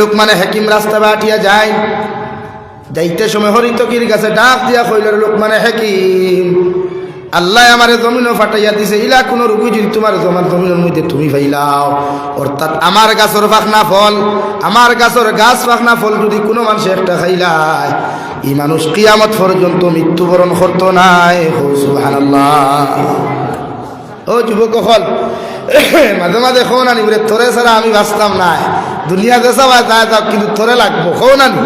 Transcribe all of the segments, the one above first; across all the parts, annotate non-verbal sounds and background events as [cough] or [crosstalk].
লোকমানে হেকিম রাস্তা বাটিয়া যায়। যাইতে সময় হরিতকির কাছে ডাক দিয়া কইল লোকমানে হেকিম, আল্লাহ আমার জমিনও ফাটাইয়া দিছে, ইলা কোন রুগী যদি তোমার তোমার জমিনের মধ্যে তুমি ফাইলাও। অর্থাৎ আমার গাছর ফাঁকনা ফল, আমার গাছর গাছ ফাঁকনা ফল যদি কোনো মানুষ একটা খাইলায়, এই মানুষ কিয়ামত পর্যন্ত মৃত্যুবরণ করতো নাই। সুবহানাল্লাহ। ও যুবক হল [laughs] মাঝে মাঝে খো নানি বলে তোরে ছাড়া আমি বাঁচতাম না। দুনিয়া দেশা বা যায় যাও, কিন্তু তোরে লাগবো খো নানি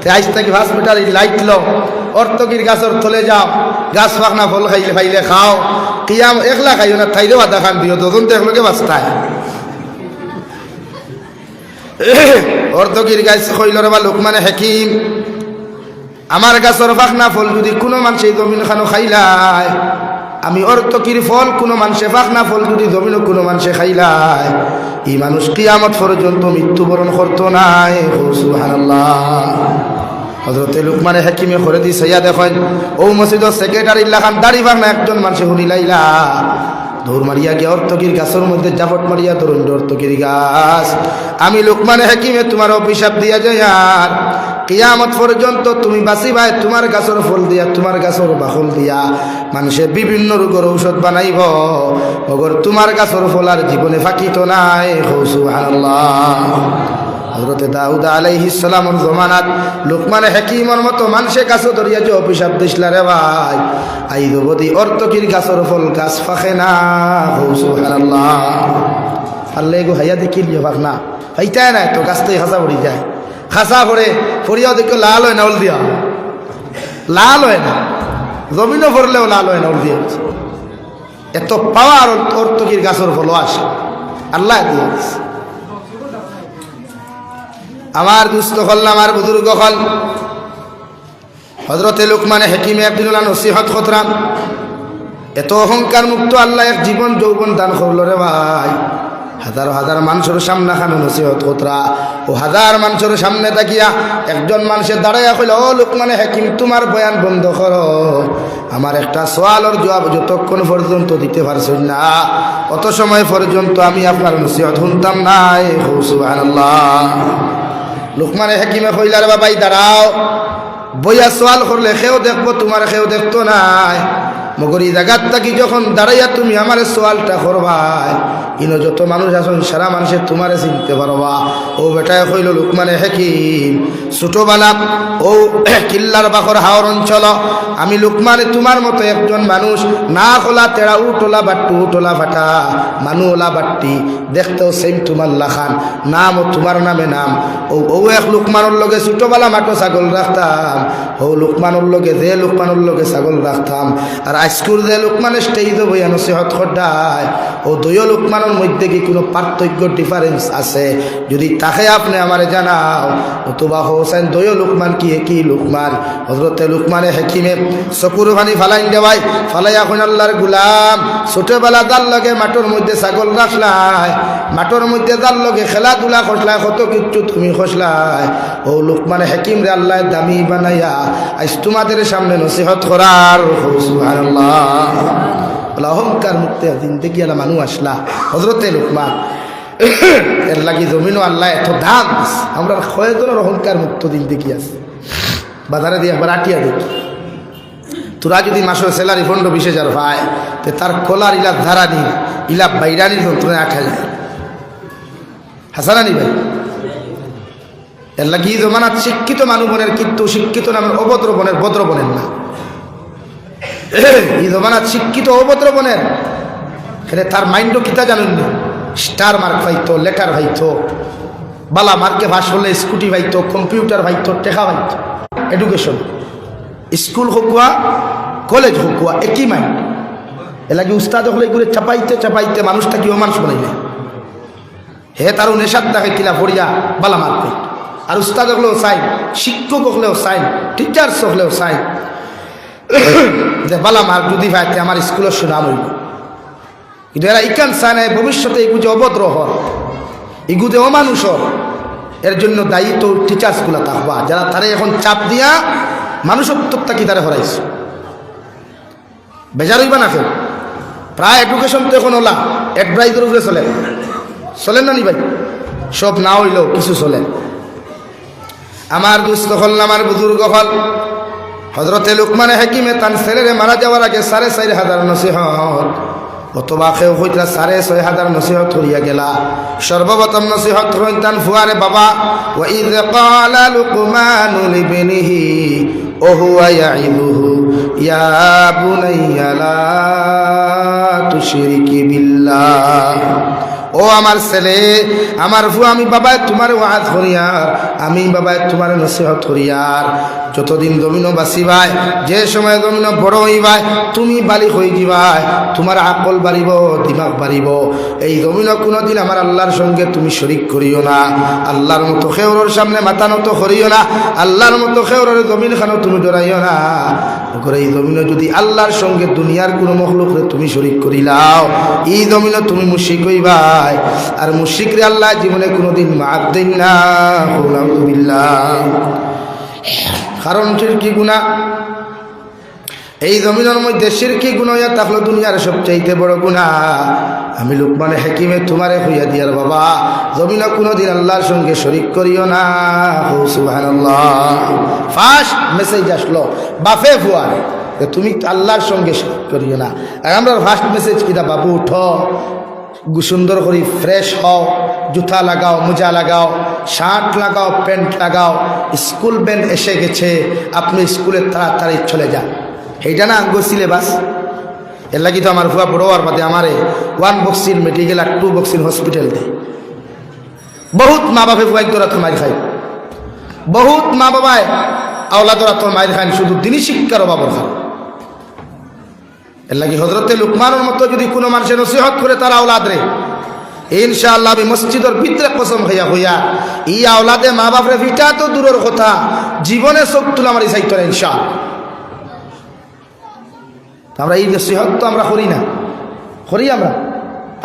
তে আজ থেকে হসপিটাল লাইট লো অর্থকির গাছর তলে যাও, গাছ পাখনা ফল খাইলে খাইলে খাও। কিয়াম একলা খাইও না থাইলেও আধা খান দিও, তখন তো একলোকে বাঁচতায়। [laughs] অর্থকির গাছ কইল রে বা লোকমানে হেকিম। আমার গাছর ফাঁকনা ফল যদি কোনো মানুষ এই জমিন খানো খাইলায় আমি অর্থকির ফল কোনো মানুষে ফাঁকনা ফল যদি জমিনও কোনো মানুষে খাইলায় এই মানুষ কিয়ামত পর্যন্ত মৃত্যুবরণ করতো নাই। হজরতে লুকমানে হাকিমে করে দি সৈয়া দেখেন, ও মসজিদের সেক্রেটারি লাখান দাড়ি ভাঙনা একজন মানুষে শুনিলাইলা দৌড় মারিয়া গিয়ে অর্থকির গাছের মধ্যে জাফট মারিয়া ধরুন অর্থকির গাছ। আমি লোকমানে হাকিমে তোমার অভিশাপ দিয়া যায় আর কিয়ামত পর্যন্ত তুমি বাঁচি ভাই তোমার গাছের ফল দিয়া, তোমার গাছের বাকল দিয়া। মানুষে বিভিন্ন রোগের ঔষধ বানাইব। অগর তোমার গাছের ফল আর জীবনে ফাঁকিত নাই। সুবহানাল্লাহ। হজরতে দাউদ আলাইহিসালামর জমানাত লোকমানে হেকিমর মতো মানুষে গাছও ধরিয়া যে অভিশাপ দিসলা রে ভাই। আই দবদি অর্থকির গাছর ফল গাছ ফাঁকে না। সুবহানাল্লাহ। আল্লাহ গো হাইয়া দেখিল ফাঁক না হাইতায় নাই তো গাছটাই খাসা পড়ি যায়। খাসা পড়ে পড়িয়াও দেখো লাল হয় না ওল লাল হয় না। জমিনও পড়লেও লাল হয় না ওল এত পাওয়ার অর্থকির গাছর ফল আসে আল্লাহ দিয়ে। দিছে আমার দুস্থ হল আমার বুজুর্গ হল। হজরতে লোকমানে হেকিমে আব্দুল্লাহ নসিহত খতরাম এত অহংকার মুক্ত আল্লাহ এক জীবন যৌবন দান করল রে ভাই। হাজার হাজার মানুষের সামনে খানো নসিহত খতরা ও হাজার মানুষের সামনে তাকিয়া একজন মানুষের দাঁড়াইয়া কইল, ও লোকমানে হেকিম তোমার বয়ান বন্ধ করো। আমার একটা সোয়ালর জবাব যতক্ষণ পর্যন্ত দিতে পারছেন না, অত সময় পর্যন্ত আমি আপনার নসিহত শুনতাম নাই সুবহানাল্লাহ। লোকমানে হেকিমে কইলার বাবাই, দাঁড়াও। বইয়া সোয়াল করলে সেও দেখব, তোমার সেও দেখতো নাই মগর এই জায়গার থাকি যখন দাঁড়াইয়া তুমি আমার সোয়ালটা করবাই ইনো যত মানুষ আছেন, সারা মানুষের তোমারে চিনতে পারবা। ও বেটায় কইল, লোকমানে হেকিম, ছোটবেলা ও [clears throat] কিল্লার বাখর হাওর অঞ্চল, আমি লোকমানে তোমার মতো একজন মানুষ, না খোলা তেড়া উটোলা বাট্টু, উটোলা ফাটা, মানু ওলা বাট্টি, দেখতেও সেম তোমার লাখান নাম ও তোমার নামে নাম। ও ও এক লোকমানোর লগে ছোটবেলা মাটো ছাগল রাখতাম, ও লোকমানোর লগে যে লোকমানোর লগে ছাগল রাখতাম। আর আইস্কুল যে লোকমানের স্টেজ বইয়া নসিহত খড্ডায় ও দুই লোকমানের মধ্যে কি কোনো পার্থক্য ডিফারেন্স আছে? যদি তাকে আপনি আমার জানাও, অথবা হোসেন দুই লোকমান কি কি লোকমান? হজরতে লোকমানে হেকিমে চকুর ভানি ফালাই দেওয়াই ফালাই এখন আল্লাহর গুলাম, ছোটবেলা যার লগে মাটোর মধ্যে ছাগল রাখলাই মাটোর মধ্যে যার লগে খেলাধুলা খসলায় কত কিচ্ছু তুমি খসলায়। ও লোকমানে হেকিম রে আল্লাহ দামি বানাইয়া, আজ তোমাদের সামনে নসিহত করার। সুবহানাল্লাহ বলে, অহংকার মুক্তি জিন্দগি আলা মানুষ আসলা। হজরতে লোকমান, এর লাগি জমিনও আল্লাহ এত দাম আমরা কয়েকজনের অহংকার মুক্ত জিন্দগি আছে। বাজারে দিয়ে একবার আটিয়া দেখি। তোরা যদি মাসের স্যালারি ফন্ড বিশ হাজার পায়, তো তার কলার ইলা ধারানি ইলা বাইরানি যন্ত্রণে আট হাজার। হাসানানি ভাই, এর লাগি জমানাত শিক্ষিত মানুষ বনের কিন্তু শিক্ষিত নামের অভদ্র বনের ভদ্র বনের না। এই জমানাত শিক্ষিত অভদ্র বনের। এখানে তার মাইন্ডও কিতা জানেন না? স্টার মার্ক পাইতো লেটার পাইতো বালা মার্কে ভাস হলে স্কুটি পাইতো কম্পিউটার পাইতো টেকা পাইতো এডুকেশন স্কুল হকুয়া কলেজ হকুয়া একই মাইন্ড। এলাকি উস্তাদ হলে এগুলো চাপাইতে চাপাইতে মানুষটা কি অমানুষ বানাইবে হে তারও নেশার দেখে কিলা ফরিয়া বালা মার্ক। পাইতো আর উস্তাদ হলেও সাইন শিক্ষক হলেও সাইন টিচার্স হলেও সাইন যে বালা মার্ক যদি পাইতে আমার স্কুলের সুনাম হইব কিন্তু এরা ইকান চায় না ভবিষ্যতে এগু যে অভদ্র হর এগু যে অমানুষ এর জন্য দায়ী তো টিচার্সগুলো থাকবা যারা তারা এখন চাপ দিয়া মানুষত্বটা কি তারা হরাইছে? বেজার হইবা না কেউ? প্রায় এডুকেশন তো এখন ওলা ব্রাইজের উপরে চলে। চলেন না নি ভাই? সব না হইলেও কিছু চলে। আমার দুস্থ হল আমার বুজুর্গ হল। হজরতে লুকমানে হাকিমে তান ছেলেরে মারা যাওয়ার আগে সাড়ে চারি হাজার নসিহত অথবা কেউ হইতা সাড়ে ছয় হাজার নসিহত করিয়া গেলা সর্বপ্রথম নসিহত হইন তান ফুয়ারে বাবা وَإِذْ قَالَ لُقْمَانُ لِابْنِهِ وهو يعظه يا بني لا تشرك بالله ও আমার ছেলে, আমার ফু আমি বাবায় তোমার ওয়াজ করিয়ার আমি বাবায় তোমার নসিহত করিয়ার যতদিন জমিন বাঁচিবাই যে সময় জমিন বড় হইবাই তুমি বালি হয়ে দিবাই তোমার আকল বাড়িব, দিমাগ বাড়িব। এই জমিন কোনোদিন আমার আল্লাহর সঙ্গে তুমি শরিক করিও না। আল্লাহর মতো খেওরের সামনে মাথা নত করিও না। আল্লাহর মতো খেওরের জমিন খানো তুমি ডরাইও না। করে এই জমিনে যদি আল্লাহর সঙ্গে দুনিয়ার কোনো মখলুকরে তুমি শরিক করিলাও, এই জমিনে তুমি মুশিক হইবাই আর মুশিকরে আল্লাহ জীবনে কোনোদিন মাপ দিন না। কারণ কি গুণা এই জমিনের মধ্যে সিরকি গুণ হইয়া থাকল দুনিয়ার সবচাইতে বড় গুণা আমি লোকমানে হেকিমে তোমারে হইয়া দিয়ার বাবা, জমিন কোনোদিন আল্লাহর সঙ্গে শরিক করিও না। ফার্স্ট মেসেজ আসলো বাফে ফুয়ার তুমি আল্লাহর সঙ্গে শরিক করিও না। আর আমরা ফার্স্ট মেসেজ কিনা, বাবু উঠ। সুন্দর করে ফ্রেশ হও, জুতা লাগাও, মোজা লাগাও শার্ট লাগাও প্যান্ট লাগাও স্কুল ব্যান্ড এসে গেছে, আপনি স্কুলে তাড়াতাড়ি চলে যান। এইটা না আঙ্গ সিলেবাস এর লাগি তো আমার ফুয়া বড় আর বাদে আমারে ওয়ান বক্সিল মেডিকেল আর টু বক্সিল হসপিটাল দেয় বহুত মা বাপে ফুয়াই তোরা তো মার খাই বহুত মা বাবায় আওলা তোরা তো মায়ের খান শুধু দিনই শিক্ষার অভাব খান এর লাগি হজরতে লুকমানের মতো যদি কোনো মানুষের নসিহত করে তার আওলাদ রে, ইনশাআল্লাহ আমি মসজিদের ভিতরে কসম হইয়া হইয়া ই আওলাদে মা বাপরে ভিটা তো দূরের কথা, জীবনে চোখ তুলা মারি চাইতো না ইনশাআল্লাহ। আমরা এই নসিহত তো আমরা করি না। করি আমরা।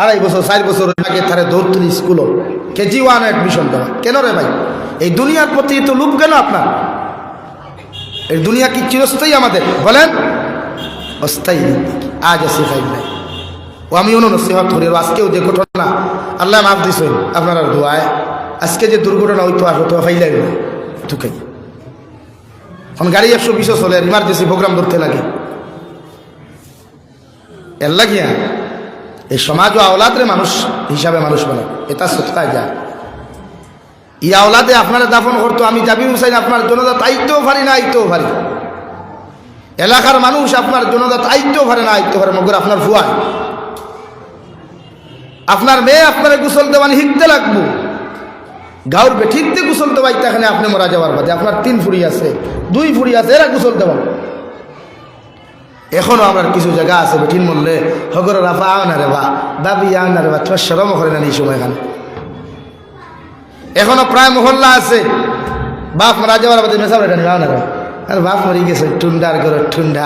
আড়াই বছর, চার বছর আগে তারে দৌড় তুলি স্কুলও। কেজি ওয়ান অ্যাডমিশন দেওয়া। কেন রে ভাই? এই দুনিয়ার প্রতি তো লুপ গেল আপনার? এই দুনিয়া কি চিরস্থায়ী আমাদের? বলেন। অস্থায়ী জিন্দিগি আজ আছে খাই নাই। ও আমি অন্য নসিহত করি আজকেও যে ঘটনা, আল্লাহ মাফ দিছেন, আপনার দোয়ায়। আজকে যে দুর্ঘটনা হইতো, আর হতো ফাইলাই না। ঢুকাই এখন গাড়ি একশো বিশও চলে ইমার্জেন্সি প্রোগ্রাম ধরতে লাগে। এর লাগিয়া, এই সমাজ ও আওলাদরে মানুষ হিসাবে মানুষ বলে এটা সত্যায় যায় ই আওলাদে আপনারা দাফন করতো, আমি জাবি হুসাইন আপনার জনতা তাইতেও পারি না, আইতেও পারি। এলাকার মানুষ আপনার জনতা আইতেও পারে না আইতে পারে মগর আপনার ফুয়ায় আপনার মেয়ে আপনার গুসল দেওয়ানি হিকতে লাগবো। গাঁর বেঠিকতে গুসল দেওয়াই এখানে আপনি মরা যাওয়ার বাদে আপনার তিন ফুড়ি আছে, দুই ফুড়ি আছে, এরা গুসল দেওয়া এখনও আমার কিছু জায়গা আছে বেঠিন মরলে, হগর রাফা আও না রে বা দাবি আও না রে বা, তোমার সরম করে না এই সময় এখানে। এখনও প্রায় মহল্লা আছে। বাপ মারা যাওয়ার বাদে মেসাব এটা নিবাও না রে আর বাপ মরি গেছে, টুন্ডার করে ঠুন্ডা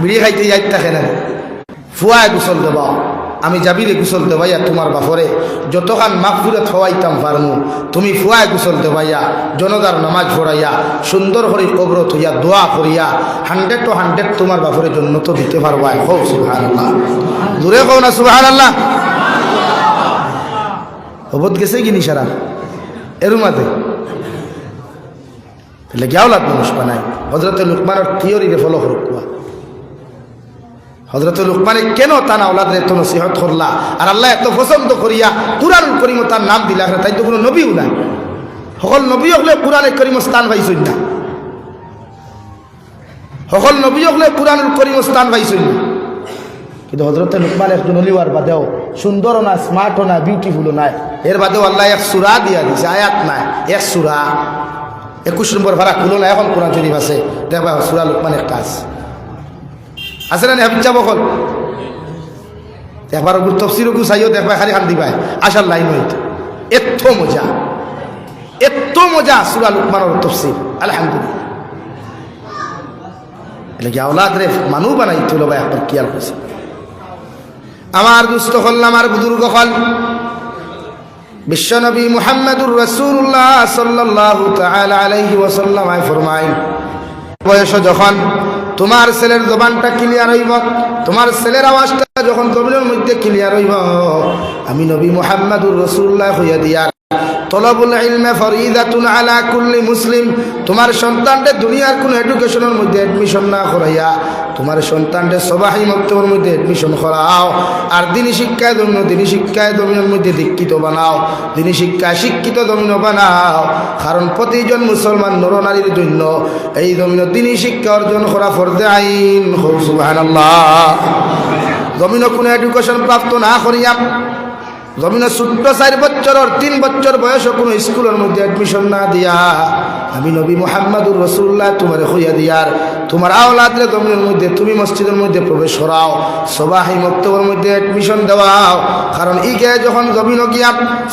বিড়ি খাইতে যাইতে থাকে না। ফুয়ায় গুসল দেবা, আমি যাবিরে গুসল দেবাইয়া তোমার বাপরে। যতখান মাগফিরে খাওয়াইতাম পারমু, তুমি ফুয়ায় গুসল দেবাইয়া জনদার নামাজ পড়াইয়া, সুন্দর করে কবর থইয়া দোয়া করিয়া, হান্ড্রেড টু হান্ড্রেড তোমার বাপরে জন্য তো দিতে পারবা। হোক সুহান আল্লাহ দূরে কও না সুহান আল্লাহ হবত গেছে কি নিশারা? এরুমাতে? গিয়াও লাগ মানুষ বানায় হজরত লুকমানের থিওরিরে ফলো করুক কুয়া হজরত লুকমানে কেন তার আওলাদের এত নসিহত করলা আর আল্লাহ এত পছন্দ করিয়া কুরআন করিম তার নাম দিলা তাই তো কোনো নবীও নাই সকল নবী হলে কুরআনে করিম স্থান পাইছই না সকল নবী হলে কুরআন করিম স্থান পাইছই না কিন্তু হজরত লুকমান একজন অলিওয়ার বাদেও সুন্দরও না স্মার্টও না বিউটিফুলও নাই এর বাদেও আল্লাহ এক সুরা দিয়া দিছে আয়াত নাই এক সুরা একুশ নম্বর ভাড়া খুলো না, এখন কোরআন শরীফ আছে। দেখবা, সুরা লুকমানের কাজ আছে। না হাবিজ যাব কল একবার ওগুলো তফসির ওগু চাইও, দেখবা খালি খান দিবাই। আসার লাইন হইত এত মজা। এত মজা সুরা লুকমানের তফসির আলহামদুলিল্লাহ। আমার দুস্থ হল আমার বুজুর্গ হল। বিশ্বনবী মুহাম্মদুর রসুল্লাহ তাআলা আলাইহি ওসাল্লাম ফরমাই বয়স যখন তোমার ছেলের জবানটা ক্লিয়ার হইব, তোমার ছেলের আওয়াজটা যখন জমিনের মধ্যে ক্লিয়ার হইব, আমি নবী মোহাম্মদুর রসুল্লাহ হইয়া দিয়া তলবুল ইলমে ফরিদাতুন আলা কুল্লি মুসলিম। তোমার সন্তানকে দুনিয়ার কোনো এডুকেশনের মধ্যে এডমিশন না করাইয়া, তোমার সন্তানকে সবাই মক্তবের মধ্যে এডমিশন করাও। আর দিনী শিক্ষায় দমিন দিনী শিক্ষায় দমিনের মধ্যে দীক্ষিত বানাও। দিনী শিক্ষায় শিক্ষিত দমিন বানাও। কারণ প্রতিজন মুসলমান নরনারীর জন্য এই দমিন দিনী শিক্ষা অর্জন করা ফর্দে আইন। সুবহানাল্লাহ। জমিন কোনো এডুকেশন প্রাপ্ত না করিয়া জমিনে ছোট্ট চার বছরের তিন বছর বয়স কোনো স্কুলের মধ্যে অ্যাডমিশন না দিয়া আমি নবী মোহাম্মদুর রসুল্লাহ তোমার হইয়া দিয়ার তোমার আওলাদরে জমিনের মধ্যে, তুমি মসজিদের মধ্যে প্রবেশ করাও, সবাহি মক্তবের মধ্যে অ্যাডমিশন দেওয়াও। কারণ ইকে যখন জমিন গিয়া,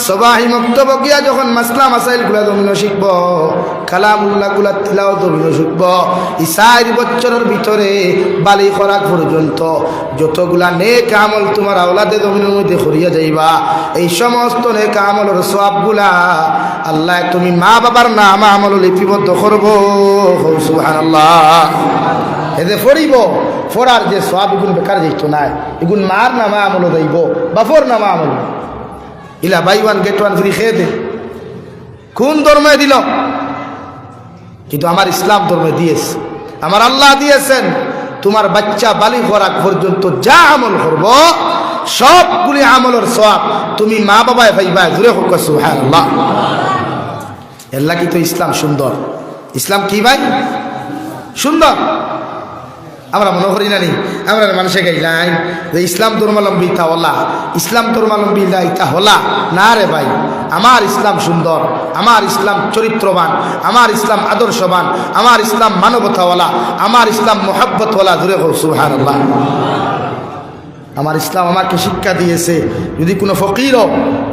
সবাহি মক্তব গিয়া যখন মাসলা মাসাইলগুলা জমিন শিখব কালামুল্লাহগুলা তিলাও জমিন শিখব ই চার ভিতরে বালি খরাক পর্যন্ত যতগুলা নেক আমল তোমার আওলাদে জমিনের মধ্যে করিয়া যাইবা, এই সমস্ত নেক আমলের সবগুলা আল্লাহ তুমি মা বাবার নাম আমল লিপিবদ্ধ করব। সুবহানাল্লাহ। এতে ফরিব, ফরার যে সব এগুন বেকার যাইতো না, এগুন মার নামা আমল যাইব বাফর নামা আমল ইলা buy one get one free খেয়ে দে। কোন ধর্মে দিল? কিন্তু আমার ইসলাম ধর্মে দিয়েছে। আমার আল্লাহ দিয়েছেন, তোমার বাচ্চা বালি করাক পর্যন্ত যা আমল করব, সবগুলি আমলের সব তুমি মা বাবায় ভাইবা দূরে হোক হ্যাঁ আল্লাহ এল্লা কি তো ইসলাম সুন্দর। ইসলাম কি ভাই? সুন্দর। আমরা মনে করি না নি, আমরা মানুষে গাইলাই যে ইসলাম ধর্মালম্বী তা হলা, ইসলাম ধর্মালম্বী ইতা হলা। না রে ভাই আমার ইসলাম সুন্দর, আমার ইসলাম চরিত্রবান, আমার ইসলাম আদর্শবান, আমার ইসলাম মানবতাওয়ালা, আমার ইসলাম মোহাব্বতওয়ালা দূরে হোক সুহান আমার ইসলাম আমাকে শিক্ষা দিয়েছে, যদি কোনো ফকিরও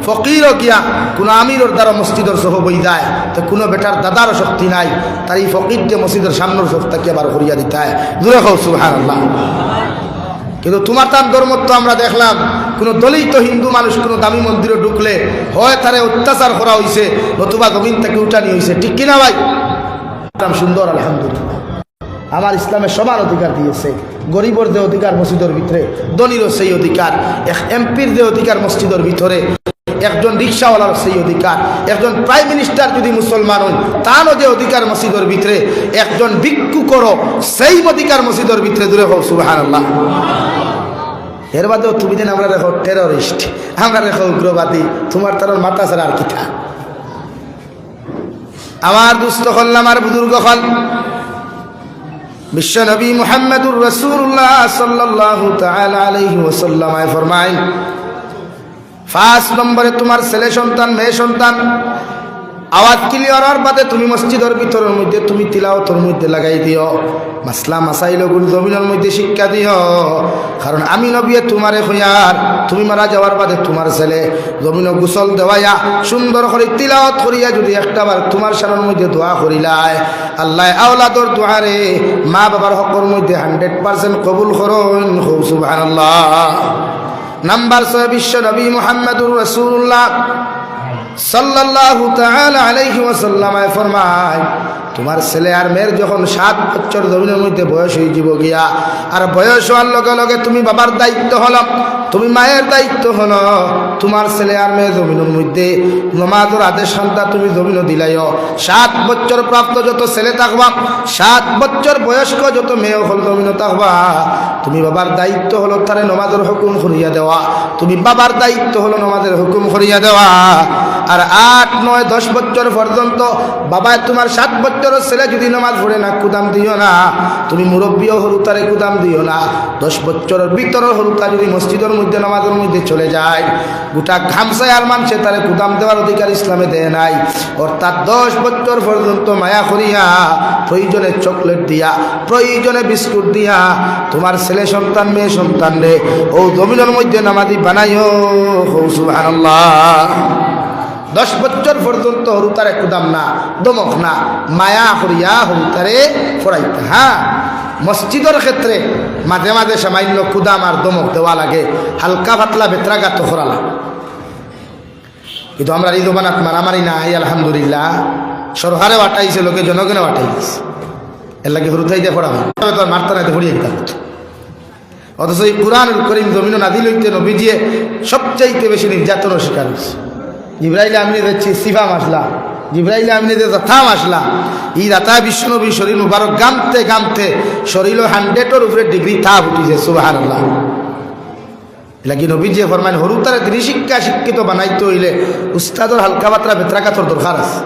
ফকিরও গিয়া কোনো আমিরর দ্বারা মসজিদের সহ বই যায় তো কোনো বেটার দাদারও শক্তি নাই, তার এই ফকির যে মসজিদের সামনের শক্তিকে আবার করিয়া দিতে হয়। দূরে হোক সুহান কিন্তু তোমার তার ধর্ম তো আমরা দেখলাম কোনো দলিত হিন্দু মানুষ কোনো দামি মন্দিরে ঢুকলে হয় তারে অত্যাচার করা হয়েছে নতুবা জমিন থেকে উঠানি হয়েছে ঠিক কিনা ভাই? ইসলাম সুন্দর, আলহামদুলিল্লাহ। আমার ইসলামের সমান অধিকার দিয়েছে। গরিবর যে অধিকার মসজিদের ভিতরে, ধনীরও সেই অধিকার। এক এমপির যে অধিকার মসজিদের ভিতরে, একজন রিক্সাওয়ালার সেই অধিকার। একজন প্রাইম মিনিস্টার যদি মুসলমান হন, তারও যে অধিকার মসজিদের ভিতরে, একজন ভিক্ষু করো, সেই অধিকার মসজিদের ভিতরে দূরে হোক সুবাহান আল্লাহ এর বাদেও তুমি দিন আমরা রেখো টেররিস্ট আমরা রেখো উগ্রবাদী, তোমার তার মাথা ছাড়া আর কি থা আমার দুস্থ হল, আমার বুজুর্গ হল। বিশ্বনবী মুহাম্মদুর রসুল্লাহ সাল্লাহ আলাইহি ওসাল্লামায় ফরমাইন ফার্স্ট নম্বরে তোমার ছেলে সন্তান, মেয়ে সন্তান আওয়াজ ক্লিয়ার হওয়ার বাদে তুমি মসজিদের ভিতরের মধ্যে তুমি তিলাওতর মধ্যে লাগাই দিও। মাসলা মাসাইল গুল জমিনের মধ্যে শিক্ষা দিও। কারণ আমি নবিয়ে তোমারে হইয়ার তুমি মারা যাওয়ার বাদে তোমার ছেলে জমিন গুসল দেওয়াইয়া সুন্দর করে তিলাওত করিয়া যদি একটা বার তোমার সারার মধ্যে দোয়া করিলায়, আল্লাহ আওলাদর দোয়ারে মা বাবার হকর মধ্যে হান্ড্রেড পার্সেন্ট কবুল করুন। সুবাহ নাম্বার ছয়, বিশ্ব নবী মোহাম্মদুর রসুল্লাহ সাল্লাল্লাহু তাআলা আলাইহি ওয়াসাল্লামায় ফরমায়, তোমার ছেলে আর মেয়ের যখন সাত বছর জমিনের মধ্যে বয়স হয়ে যাব গিয়া, আর বয়স হওয়ার লগে লগে তুমি বাবার দায়িত্ব হল, তুমি মায়ের দায়িত্ব হল, তোমার ছেলে আর মেয়ে জমিনের মধ্যে নমাজের আদেশ সন্তান তুমি জমিনও দিলাইও। সাত বছর প্রাপ্ত যত ছেলে থাকবা, সাত বছর বয়স্ক যত মেয়ে হল জমিনও থাকবা। তুমি বাবার দায়িত্ব হলো তারে নমাজের হুকুম করিয়া দেওয়া, তুমি বাবার দায়িত্ব হলো নমাজের হুকুম করিয়া দেওয়া। আর আট, নয়, দশ বছর পর্যন্ত বাবা তোমার সাত বছরের ছেলে যদি নামাজ পড়ে না, কুদাম দিও না। তুমি মুরব্বীও হরু তারে কুদাম দিও না। দশ বছরের ভিতরের হরুতা যদি মসজিদের মধ্যে, নামাজের মধ্যে চলে যায়। গোটা ঘামসায় আর মানুষে তারে কুদাম দেওয়ার অধিকার ইসলামে দেয় নাই। অর্থাৎ দশ বছর পর্যন্ত মায়া করিয়া, প্রয়োজনে চকলেট দিয়া, প্রয়োজনে বিস্কুট দিয়া, তোমার ছেলে সন্তান, মেয়ে সন্তান রে, ও জমিনের মধ্যে নামাজি বানাইও। হৌ সুবহানাল্লাহ। দশ বছর পর্যন্ত হরুতারে কুদাম না, দমক না, মায়া হরিয়া হরুতারে ফরাইতে হ্যাঁ মসজিদের ক্ষেত্রে মাঝে মাঝে সামান্য কুদাম আর দমক দেওয়া লাগে, হালকা পাতলা বেতরাঘাত করালা কিন্তু আমরা এই দোকানাত মারামারি নাই, আলহামদুলিল্লাহ। সরকারে বাটাইছে লোকে জনগণে বাটাইছে এর লাগে হরুতাই দিয়ে হয়। তোর মারতে নাই ভরিয়ে দিতে হতো অথচ এই কোরআন করিম জমিন নাদি লইতে নবীজিয়ে সবচাইতে বেশি নির্যাতনের শিকার হয়েছে জিব্রাইলে আমি দেখছি সিফা মাসলা, জিব্রাইলে আমি যে থাম আসলা ই রাতা বিষ্ণনবী শরীর মুবারক গামতে গামতে শরীর হান্ড্রেডের উপরে ডিগ্রি তাপ উঠিছে সুবাহান আল্লাহ লাগি নবী যে ফরমাইন হরু তারা তিনি শিক্ষা শিক্ষিত বানাইতে হইলে উস্তাদর হালকা বাত্রা কাতর দরকার আছে।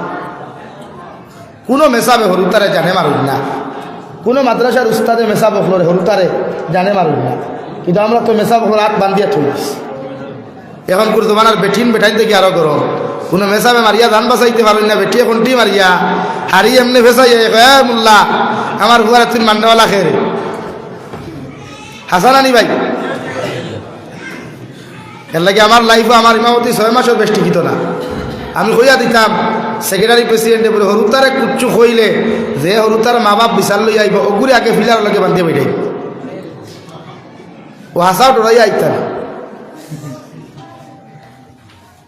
কোনো মেসাবে হরু তারে জানে মারুন না। কোনো মাদ্রাসার উস্তাদে মেসাবে ফ্লোরে হরু তারে জানে মারুন না। কিন্তু আমরা তো মেসাবে হাত বান্ধিয়া থইস এখন করে তোমার আর বেঠিন বেঠাইতে দেখি আরও গরম। কোনো মেসাবে মারিয়া ধান বাঁচাইতে পারবেন না বেটি এখন টি মারিয়া। হারি এমনি ফেসাই এ মুল্লা, আমার হুয়ার তিন মান্ডওয়ালা খেয়ে হাসান আনি ভাই, এর লাগে আমার লাইফে আমার ইমামতি ছয় মাসের বেশ টিকিত না। আমি কইয়া দিতাম সেক্রেটারি প্রেসিডেন্টে বলে হরুতারে কুচ্ছু কইলে যে হরুতার মা বাপ বিচার লই আইব অগুরি আগে ফিলার লগে বান্ধিয়ে বেঠাই ও হাসাও ডরাই আইতাম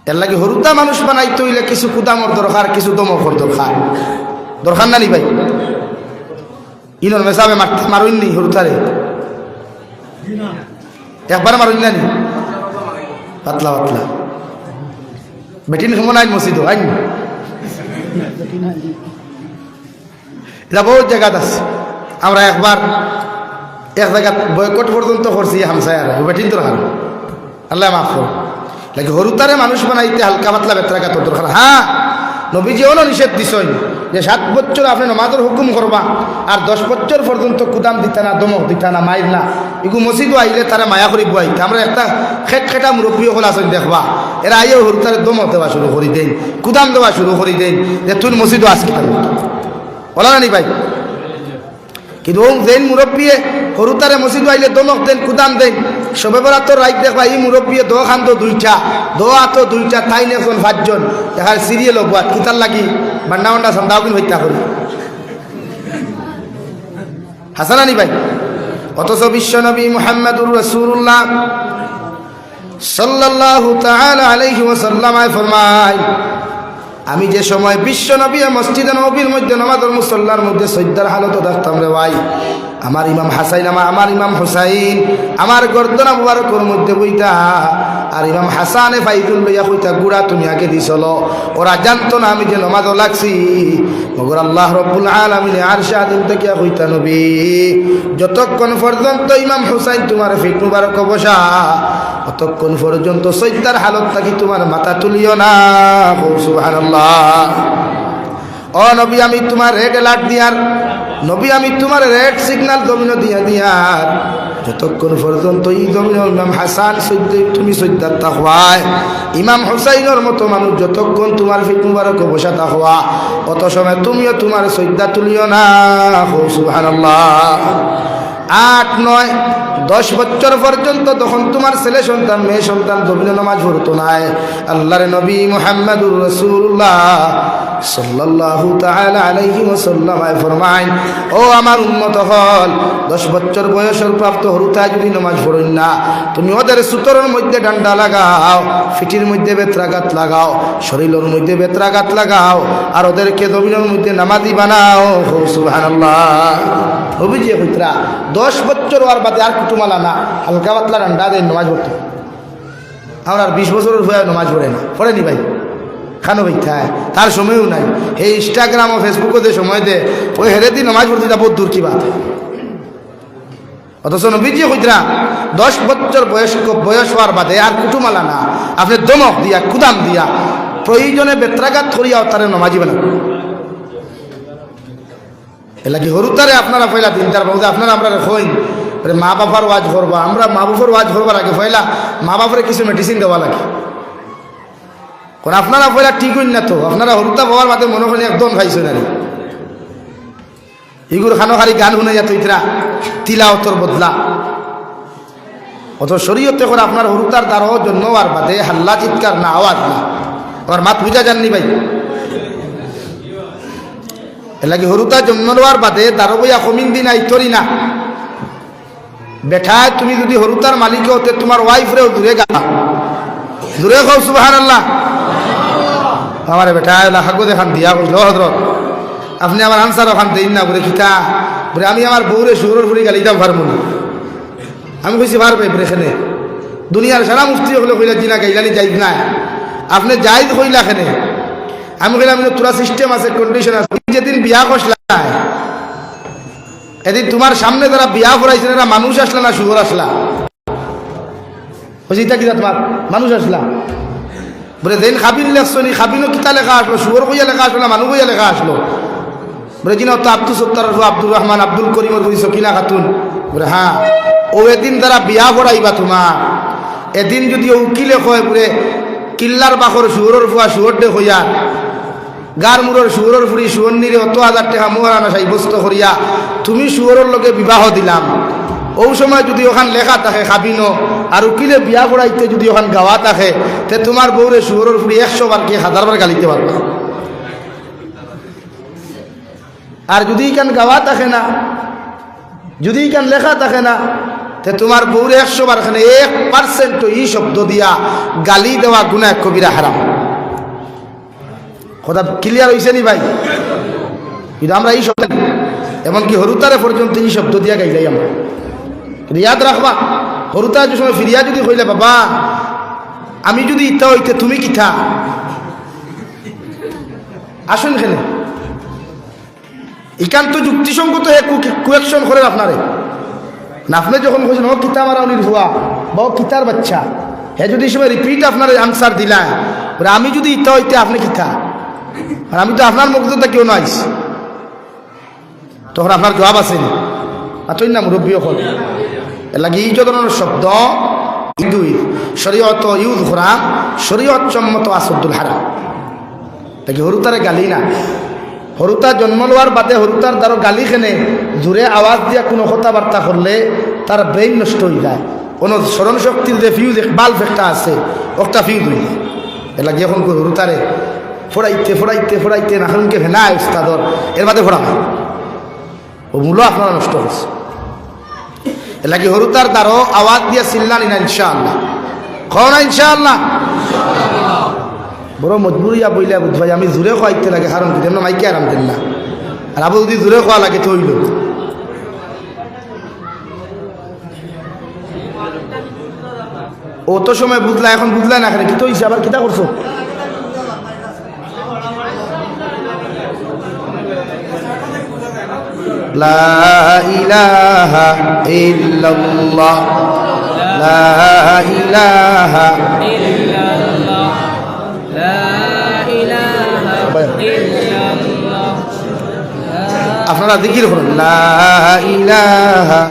এর লাগে হরুতা মানুষ বানাইতে হইলে কিছু কুদামর দরকার, কিছু দমকর দরকার। দরকার না নি ভাই? ইনর মেসাবে মারতে মারুন নি হরুতারে একবার মারুন না নি? পাতলা পাতলা। বেটিন সময় আইন মসজিদ আইন। এটা বহুত জায়গাত আছে। আমরা একবার এক জায়গাত বয়কট পর্যন্ত করছি হামসায় আর বেটিন তো হার আল্লাহ মাফ করো লাগে হরুতারে মানুষ বানাইতে হালকা পাতলা বেতরা কাতর দরকার। হ্যাঁ নবীজিও নিষেধ দিছই যে সাত বছর আপনি নমাজের হুকুম করবা, আর দশ বছর পর্যন্ত কুদাম দিতা না, দমক দিতা না, মাইর না। এগু মসজিদও আইলে তারা মায়া করি বুয়াইতে। আমরা একটা খেট খেটা মুরব্বী হল আসেন দেখবা। এরা আইও হরুতারে দমক দেওয়া শুরু করি দেন, কুদাম দেওয়া শুরু করি দেন, যে তুই মসজিদও আজকে বলা না নি ভাই? কিন্তু ও দেন মুরব্বিয়ে হরুতারে মসজিদ আইলে দমক দেন কুদাম দেন সবে বলা তো রাইট দেখবা এই মুরব্বিয়ে দো খান তো দুইটা দো আতো দুইটা তাই এখন পাঁচজন। দেখার সিরিয়াল হব কিতার লাগি বান্ডা বান্ডা সন্দাও কিন্তু হত্যা করি হাসানানি ভাই? অথচ বিশ্ব বিশ্বনবী মুহাম্মদুর রসুল্লাহ তাআলা আলাইহি ওয়াসাল্লাম ফরমায় আমি যে সময় বিশ্ব নবী মসজিদে নবীর মধ্যে নমাজের মুসল্লার মধ্যে সৈদ্যার হালত দেখতাম রে ভাই। আমার ইমাম হাসাইন, আমার আমার ইমাম হুসাইন, আমার গর্দনা মুবারকর মধ্যে বইতা, আর ইমাম হাসানে ফাইদুল লইয়া কইতা, গুড়া তুমি আগে দিছল ওরা জানতো না আমি যে নমাজও লাগছি। মগর আল্লাহ রব্বুল আলমিনে আর শাহিন থেকে কইতা, নবী, যতক্ষণ পর্যন্ত ইমাম হুসাইন তোমার ফিট মুবারক বসা অতক্ষণ পর্যন্ত সৈদ্যার হালত থাকি তোমার মাথা তুলিও না। ও নবী, আমি তোমার রেড অ্যালার্ট দিয়ার, নবী, আমি তোমার রেড সিগন্যাল দমিন দিয়া দিয়ার। যতক্ষণ পর্যন্ত এই দমিন ইমাম হাসান সৈদ্য তুমি সৈদ্যার তাহওয়ায় ইমাম হুসাইনের মতো মানুষ, যতক্ষণ তোমার ফিট মুবারক বসা তাহওয়া অত সময় তুমিও তোমার সৈদ্যা তুলিও না। সুবহানাল্লাহ। আট, নয় দশ বছর পর্যন্ত তখন তোমার ছেলে সন্তান, মেয়ে সন্তান দবিন নামাজ পড়তো নাই। আল্লাহর নবী মোহাম্মদুর রসুল্লাহ সাল্লাল্লাহু ও আমার হল, দশ বছর বয়সের প্রাপ্ত পড়েন না। তুমি ওদের মধ্যে ডান্ডা লাগাও, ফিটির মধ্যে লাগাও, শরীরের মধ্যে লাগাও, আর ওদেরকে দবিনের মধ্যে নামাজি বানাও। হো, সুবহানাল্লাহ। অভিজি হইতরা দশ বছর আর বাদে আর কুটুমালা না, হালকা পাতলা ডান্ডা দেয় নামাজ পড়তো। আমরা আর বিশ বছরের হয়ে নামাজ পড়ে না। পড়েনি ভাই? খানো ভাই তার সময়ও নাই। এই ইনস্টাগ্রাম ও ফেসবুকও যে সময় দে, ওই হেরে দিন নামাজ পড়তে যা বহুত দূর কি বাত। অথচ নবীজি হইতরা দশ বছর বয়স্ক বয়স হওয়ার বাদে আর কুটুমালা না। আপনি দমক দিয়া, কুদাম দিয়া, প্রয়োজনে বেত্রাঘাত করিয়াও তারে নমাজি বানা এলাকি হরুতারে আপনারা পয়লা তিনটার বাবুদে আপনারা আমরা হইন মা বাবার ওয়াজ করবা, আমরা মা বাবার ওয়াজ করবার আগে পয়লা মা বাবার কিছু মেডিসিন দেওয়া লাগে। কারণ আপনারা পয়লা ঠিক হইন না তো, আপনারা হরুতা বাবার মাঝে মনে করেন একদম খাইছে না ইগুর খানো খালি গান শুনে যা তুইতরা তিলা অতর বদলা। অত শরীয়তে করে আপনার হরুতার দ্বারা জন্য আর বাদে হাল্লা চিৎকার না, আওয়াজ না। আমার মাত বুঝা যাননি ভাই। এলাকি হরুতা জন্ম নেওয়ার বাদে দারো বইয়া কমিন দিন আইতরি না। বেঠায়, তুমি যদি হরুতার মালিক হতে তোমার ওয়াইফরেও দূরে গা দূরে খাও সুবাহান আল্লাহ আমার বেঠায় হাগো দেখান দিয়া বুঝলো, হজরত? আপনি আমার আনসার ওখান দিন না বলে খিতা। বলে আমি আমার বউরে সুরের ফুরি গালি দাম পারব না। আমি কইছি, পারবে এখানে। দুনিয়ার সারা মুফতি হলে কইলা, জিনা গাইলানি যাই না। আপনি জায়দ হইলা খেনে আমি কইলাম তোরা সিস্টেম আছে কন্ডিশন আছে। যেদিন বিয়া করছিলা, এদিন তোমার সামনে যারা বিয়া করাইছেন, এরা মানুষ আসলা না শুয়োর আসলা? বলছি ইটা কিনা তোমার মানুষ আসলা? বলে, দেন খাবিন লেখছো নি? খাবিনও কিতা লেখা আসলো? শুয়োর কইয়া লেখা আসলো না মানুষ কইয়া লেখা আসলো? বলে, জিনা তো আব্দুল সত্তার আব্দুর রহমান, আব্দুল করিমর বলি সকিনা খাতুন? বলে হ্যাঁ। ও এদিন তারা বিয়া পড়াইবা তোমার। এদিন যদি উকিলে কয়, বলে, কিল্লার বাখর শুয়োরের ফুয়া শুয়োর দে হইয়া, গার মুরর শুয়োরের ফুরি শুয়োর নিরে অত হাজার টাকা মোহরানা সাব্যস্ত করিয়া, তুমি শুয়োরের লগে বিবাহ দিলাম। ও সময় যদি ওখান লেখা থাকে খাবিন আর উকিলে বিয়া করাইতে যদি ওখান গাওয়া থাকে, তে তোমার বউরে শুয়োরের ফুরি একশো বার কি হাজার বার গালিতে পারবা আর যদি ইকান গাওয়া থাকে না, যদি ইকান লেখা থাকে না, তে তোমার বউরে একশো বার খানে এক পার্সেন্ট এই শব্দ দিয়া, গালি দেওয়া গুণা কবিরা হারাম কথা ক্লিয়ার হয়েছে নি ভাই? কিন্তু আমরা এই শব্দ এমনকি হরুতারে পর্যন্ত এই শব্দ দিয়া গাই যাই আমরা। ইয়াদ রাখবা হরুতার যে সময় ফিরিয়া যদি কইলে বাবা, আমি যদি ইত্যা হইতে, তুমি কিথা আসুন এখানে। এখান তো যুক্তিসঙ্গত হে কুয়েকশন করেন আপনারে। না আপনি যখন বলছেন ও কিতা মারা উনির হুয়া বা ও কিতার বাচ্চা। হে যদি সময় রিপিট আপনার আনসার দিলাম আমি যদি ইতা হইতে, আপনি কিতা? আর আমি তো আপনার মুগ্ধতা কেউ নাইস তখন আপনার জবাব আছে নি? আতই না মুরব্বী হল লাগি এই ধরনের শব্দ। দুই শরীয়ত ইউজ করা, শরীয়ত সম্মত আসদ্দুল হারাম। তাকে হরুতারে গালি না। হরুতা জন্ম লওয়ার বাদে হরুতার দ্বারা গালি খেনে জোরে আওয়াজ দিয়া কোনো কথাবার্তা করলে তার ব্রেইন নষ্ট হয়ে যায়। কোনো স্মরণ শক্তির যে ফিউজ বাল্ব একটা আছে একটা ফিউজ হয়ে যায়। এলা যখন হরুতারে ফোড়াইতে ফোড়াইতে ফোড়াইতে নাখনকে ভেনায় উস্তাদর। এর বাদে ফোড়া ও মূল্য আপনারা নষ্ট হয়েছে। এলাকি হরুতার দ্বারো আওয়াজ দিয়া চিল্লানি না ইনশাআল্লাহ। কও না ইনশাআল্লাহ? বড় মজবুরিয়া বইলে বুঝ ভাই, আমি জোরে খাইতে লাগে হারণ কি তেমন মাইকে আরাম দেন না আর আবু যদি জোরে খাওয়া লাগে, তো হইল। ও তো সময় বুঝলা, এখন বুঝলা না এখানে কি তো হইছে, আবার কিতা করছ? লা ইলাহা ইল্লাল্লাহ। লা ইলাহা ইল্লাল্লাহ। লা ইলাহা ইল্লাল্লাহ। আপনারা জিকির করুন। লা ইলাহা